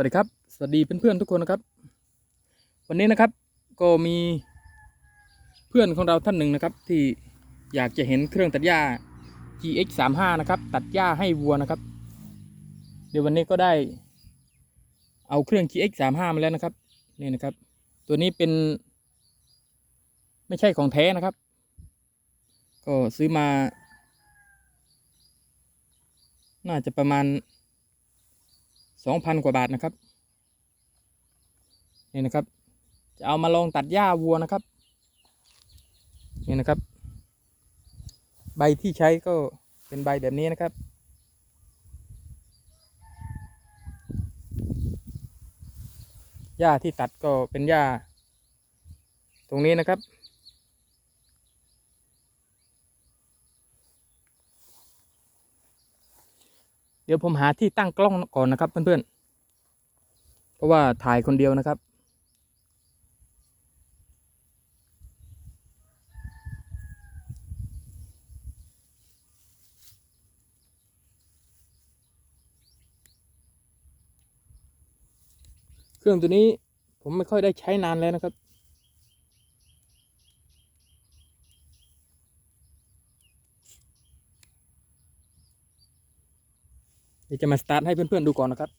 วัสดีครับ สวัสดีเพื่อนๆทุกคนนะครับ วันนี้นะครับก็มีเพื่อนของเราท่านหนึ่งนะครับ ที่อยากจะเห็นเครื่องตัดหญ้า GX 3 5นะครับ ตัดหญ้าให้วัวนะครับ เดี๋ยววันนี้ก็ได้ เอาเครื่อง GX 3 5มาแล้วนะครับนี่นะครับ ตัวนี้เป็น ไม่ใช่ของแท้นะครับ ก็ซื้อมา น่าจะประมาณ สองพันกว่าบาทนะครับ นี่นะครับ จะเอามาลองตัดหญ้าวัวนะครับ นี่นะครับ ใบที่ใช้ก็เป็นใบแบบนี้นะครับ หญ้าที่ตัดก็เป็นหญ้า ตรงนี้นะครับ เดี๋ยวผมหาที่ตั้งกล้องก่อนนะครับเพื่อนๆ เพราะว่าถ่ายคนเดียวนะครับ เครื่องตัวนี้ผมไม่ค่อยได้ใช้นานแล้วนะครับ เดี๋ยวจะมาสตาร์ทให้เพื่อนๆดูก่อนนะครับ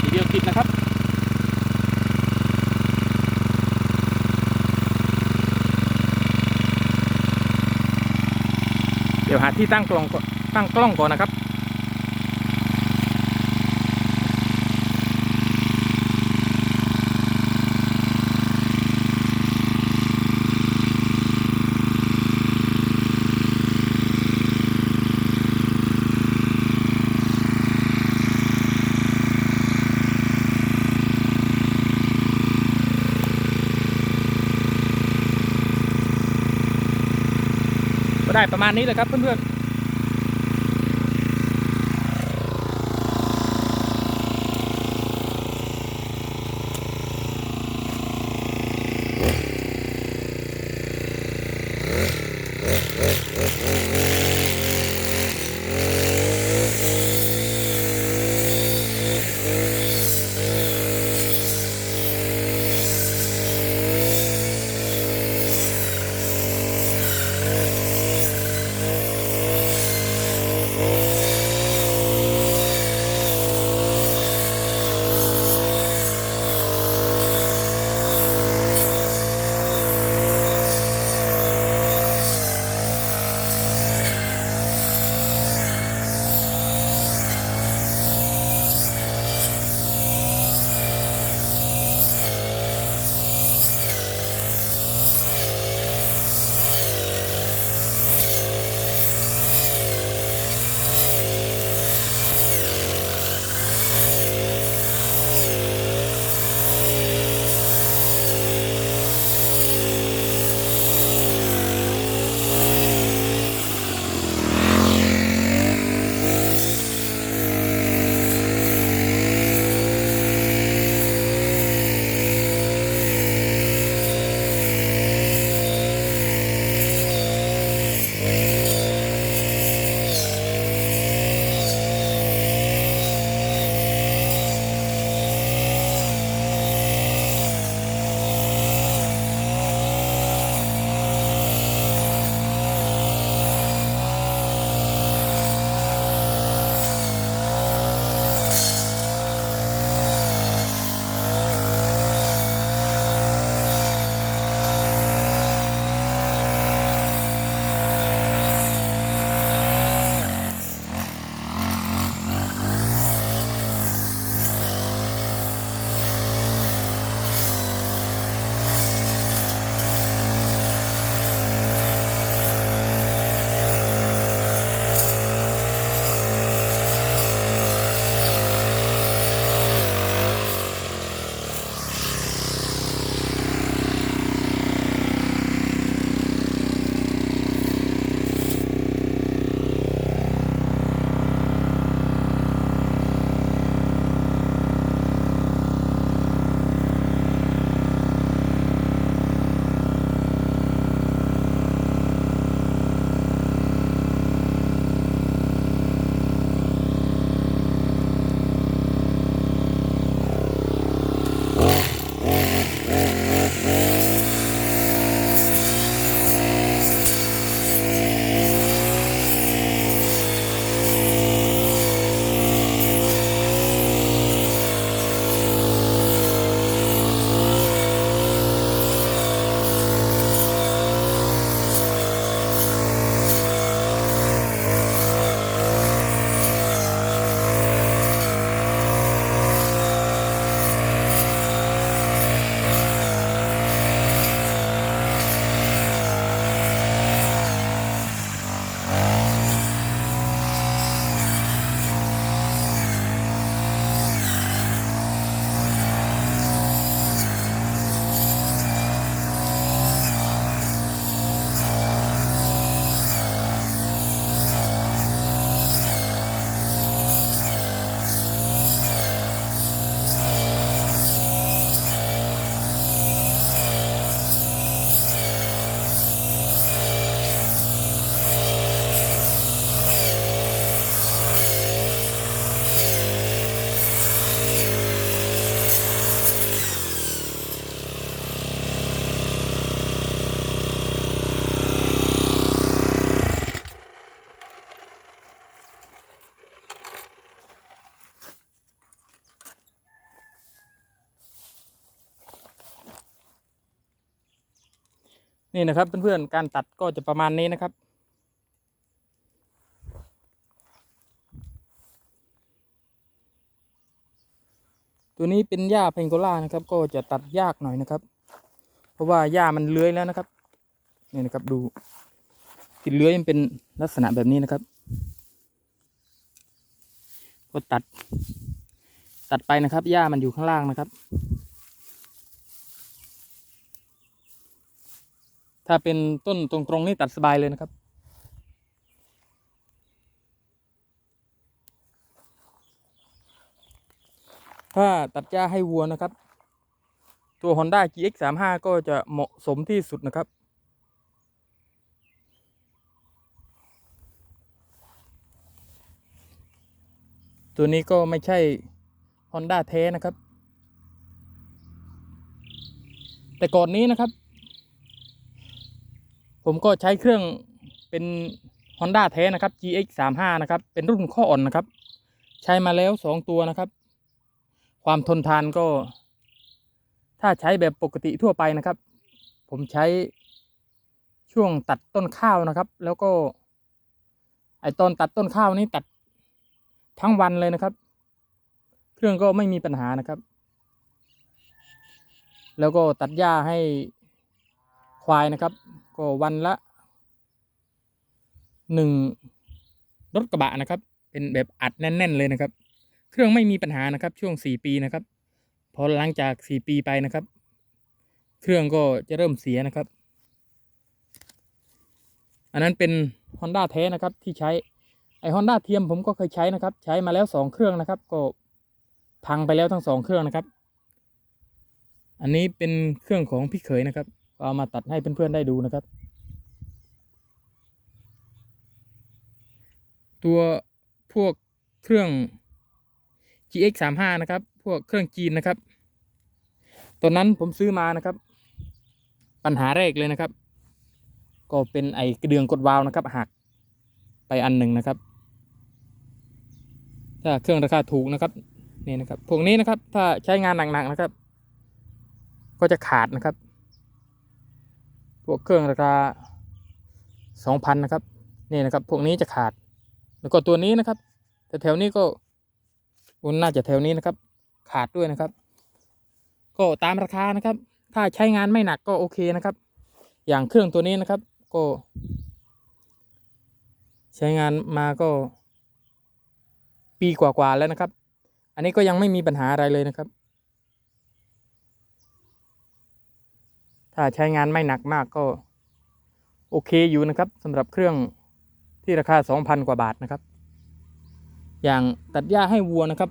ทีเดียวติดนะครับเดี๋ยวหาที่ตั้งกล้องตั้งกล้องก่อนนะครับ ก็ได้ประมาณนี้เลยครับเพื่อนๆ นี่นะครับเพื่อนๆการตัดก็จะประมาณนี้นะครับ ตัวนี้เป็นหญ้าเพงโกล่านะครับ ก็จะตัดยากหน่อยนะครับ เพราะว่าหญ้ามันเลื้อยแล้วนะครับนี่นะครับดูที่เลื้อยมันเป็นลักษณะแบบนี้นะครับ ก็ตัด ตัดไปนะครับหญ้ามันอยู่ข้างล่างนะครับ ถ้าเป็นต้นตรงๆนี่ตัดสบายเลยนะครับ ถ้าตัดหญ้าให้วัวนะครับ ตัว Honda GX35 ก็จะเหมาะสมที่สุดนะครับตัวนี้ก็ไม่ใช่ Honda แท้นะครับ แต่ก่อนนี้นะครับ ผมก็ใช้เครื่องเป็น Honda แท้นะครับ GX35 นะครับ เป็นรุ่นข้ออ่อนนะครับ ใช้มาแล้วสองตัวนะครับ ความทนทานก็ ถ้าใช้แบบปกติทั่วไปนะครับ ผมใช้ช่วงตัดต้นข้าวนะครับ แล้วก็ ไอตอนตัดต้นข้าวนี้ตัดทั้งวันเลยนะครับ เครื่องก็ไม่มีปัญหานะครับ แล้วก็ตัดหญ้าให้ควายนะครับ ก็วันละหนึ่งรถกระบะนะครับ เป็นแบบอัดแน่น ๆ เลยนะครับ เครื่องไม่มีปัญหานะครับ ช่วงสี่ปีนะครับ พอหลังจากสี่ปีไปนะครับ เครื่องก็จะเริ่มเสียนะครับ อันนั้นเป็น Honda แท้นะครับที่ใช้ไอ Honda เทียมผมก็เคยใช้นะครับ ใช้มาแล้วสองเครื่องนะครับ ก็พังไปแล้วทั้งสองเครื่องนะครับ อันนี้เป็นเครื่องของพี่เขยนะครับ ก็เอามาตัดให้เพื่อนๆได้ดูนะครับ ตัวพวกเครื่อง GX 3 5นะครับ พวกเครื่องจีนนะครับตอนนั้นผมซื้อมานะครับ ปัญหาแรกเลยนะครับ ก็เป็นไอกระเดืองกดวาล์วนะครับหักไปอันหนึ่งนะครับ ถ้าเครื่องราคาถูกนะครับนี่นะครับพวกนี้นะครับ ถ้าใช้งานหนักๆนะครับ ก็จะขาดนะครับ พวกเครื่องราคาสองพันนะครับ นี่นะครับ พวกนี้จะขาด แล้วก็ตัวนี้นะครับ แต่แถวนี้ก็อุนน่าจะแถวนี้นะครับ ขาดด้วยนะครับ ก็ตามราคานะครับ ถ้าใช้งานไม่หนักก็โอเคนะครับ อย่างเครื่องตัวนี้นะครับ ก็ ใช้งานมาก็ ปีกว่าๆแล้วนะครับ อันนี้ก็ยังไม่มีปัญหาอะไรเลยนะครับ ถ้าใช้งานไม่หนักมากก็ โอเคอยู่นะครับสำหรับเครื่องที่ราคา 2,000 กว่าบาทนะครับ อย่างตัดหญ้าให้วัวนะครับ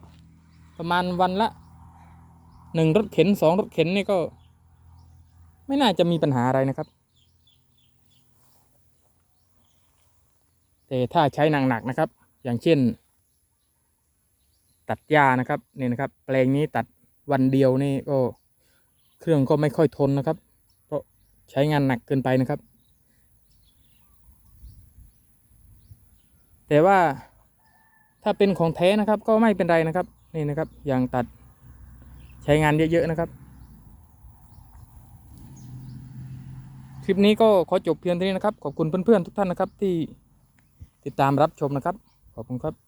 ประมาณวันละหนึ่งรถเข็นสองรถเข็นนี่ก็ ไม่น่าจะมีปัญหาอะไรนะครับ แต่ถ้าใช้หนักนะครับ อย่างเช่น ตัดหญ้านะครับนี่นะครับ แปลงนี้ตัดวันเดียวนี่ก็เครื่องก็ไม่ค่อยทนนะครับ ใช้งานหนักเกินไปนะครับ แต่ว่าถ้าเป็นของแท้นะครับก็ไม่เป็นไรนะครับนี่นะครับยางตัดใช้งานเยอะๆนะครับ คลิปนี้ก็ขอจบเพียงเท่านี้นะครับ ขอบคุณเพื่อนๆทุกท่านนะครับที่ติดตามรับชมนะครับ ขอบคุณครับ